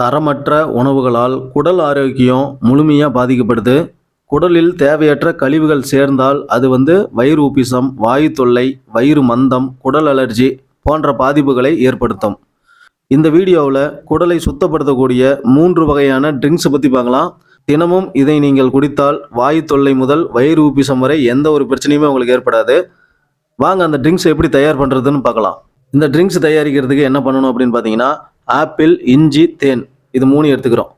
தரமற்ற உணவுகளால் குடல் ஆரோக்கியம் முழுமையாக பாதிக்கப்படுது. குடலில் தேவையற்ற கழிவுகள் சேர்ந்தால் அது வந்து வயிறு உப்பிசம் வாயு தொல்லை வயிறு மந்தம் குடல் அலர்ஜி போன்ற பாதிப்புகளை ஏற்படுத்தும். இந்த வீடியோவில் குடலை சுத்தப்படுத்தக்கூடிய மூன்று வகையான ட்ரிங்க்ஸை பற்றி பார்க்கலாம். தினமும் இதை நீங்கள் குடித்தால் வாயு தொல்லை முதல் வயிறு உப்பிசம் வரை எந்த ஒரு பிரச்சனையுமே உங்களுக்கு ஏற்படாது. வாங்க அந்த ட்ரிங்க்ஸ் எப்படி தயார் பண்ணுறதுன்னு பார்க்கலாம். இந்த ட்ரிங்க்ஸ் தயாரிக்கிறதுக்கு என்ன பண்ணணும் அப்படின்னு பார்த்தீங்கன்னா ஆப்பிள் இஞ்சி தேன். இது மூணு எடுத்துக்கிறோம்.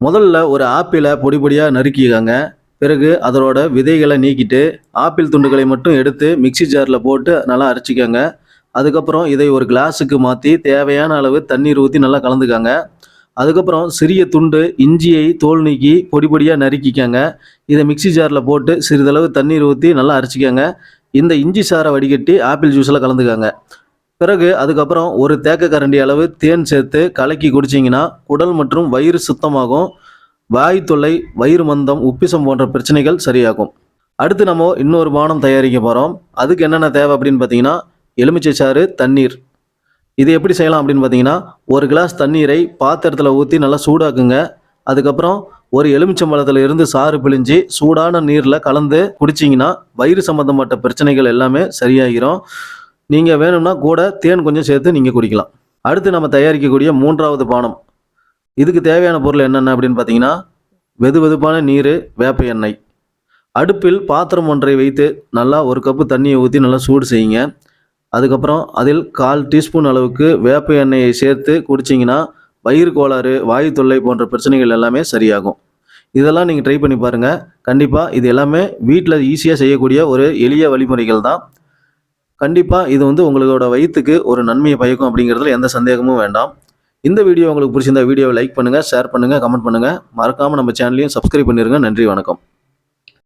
முதல்ல ஒரு ஆப்பிளை பொடி பொடியாக நறுக்கிக்கோங்க. பிறகு அதனோட விதைகளை நீக்கிட்டு ஆப்பிள் துண்டுகளை மட்டும் எடுத்து மிக்ஸி ஜாரில் போட்டு நல்லா அரைச்சிக்கோங்க. அதுக்கப்புறம் இதை ஒரு கிளாஸுக்கு மாற்றி தேவையான அளவு தண்ணீர் ஊற்றி நல்லா கலந்துக்காங்க. அதுக்கப்புறம் சிறிய துண்டு இஞ்சியை தோல் நீக்கி பொடி பொடியாக நறுக்கிக்கோங்க. இதை மிக்ஸி ஜாரில் போட்டு சிறிதளவு தண்ணீர் ஊற்றி நல்லா அரைச்சிக்கோங்க. இந்த இஞ்சி சாரை வடிகட்டி ஆப்பிள் ஜூஸில் கலந்துக்கோங்க. பிறகு அதுக்கப்புறம் ஒரு தேக்க கரண்டி அளவு தேன் சேர்த்து கலக்கி குடிச்சிங்கன்னா குடல் மற்றும் வயிறு சுத்தமாகும். வாய் தொல்லை வயிறு மந்தம் உப்பிசம் போன்ற பிரச்சனைகள் சரியாகும். அடுத்து நம்ம இன்னொரு பானம் தயாரிக்க போகிறோம் அதுக்கு என்னென்ன தேவை அப்படின்னு பார்த்தீங்கன்னா எலுமிச்சை சாறு தண்ணீர். இது எப்படி செய்யலாம் அப்படின்னு பார்த்தீங்கன்னா ஒரு கிளாஸ் தண்ணீரை பாத்திரத்தில் ஊற்றி நல்லா சூடாக்குங்க. அதுக்கப்புறம் ஒரு எலுமிச்சம்பழத்தில் இருந்து சாறு பிழிஞ்சு சூடான நீரில் கலந்து குடிச்சிங்கன்னா வயிறு சம்மந்தப்பட்ட பிரச்சனைகள் எல்லாமே சரியாகிரும். நீங்கள் வேணும்னா கூட தேன் கொஞ்சம் சேர்த்து நீங்கள் குடிக்கலாம். அடுத்து நம்ம தயாரிக்கக்கூடிய மூன்றாவது பானம். இதுக்கு தேவையான பொருள் என்னென்ன அப்படின்னு பார்த்தீங்கன்னா வெது வெதுப்பான நீர் வேப்ப எண்ணெய். அடுப்பில் பாத்திரம் ஒன்றை வைத்து நல்லா ஒரு கப்பு தண்ணியை ஊற்றி நல்லா சூடு செய்யுங்க. அதுக்கப்புறம் அதில் கால் டீஸ்பூன் அளவுக்கு வேப்ப எண்ணெயை சேர்த்து குடிச்சிங்கன்னா வயிறு கோளாறு வாயு தொல்லை போன்ற பிரச்சனைகள் எல்லாமே சரியாகும். இதெல்லாம் நீங்கள் ட்ரை பண்ணி பாருங்கள் கண்டிப்பாக இது எல்லாமே வீட்டில் ஈஸியாக செய்யக்கூடிய ஒரு எளிய வழிமுறைகள் தான். கண்டிப்பாக இது வந்து உங்களோட வயிற்றுக்கு ஒரு நன்மையை பயக்கும் அப்படிங்கிறதுல எந்த சந்தேகமும் வேண்டாம். இந்த வீடியோ உங்களுக்கு பிடிச்சிருந்தா வீடியோவை லைக் பண்ணுங்கள் ஷேர் பண்ணுங்கள் கமெண்ட் பண்ணுங்கள் மறக்காமல் நம்ம சேனலையும் சப்ஸ்கிரைப் பண்ணிடுங்க நன்றி வணக்கம்.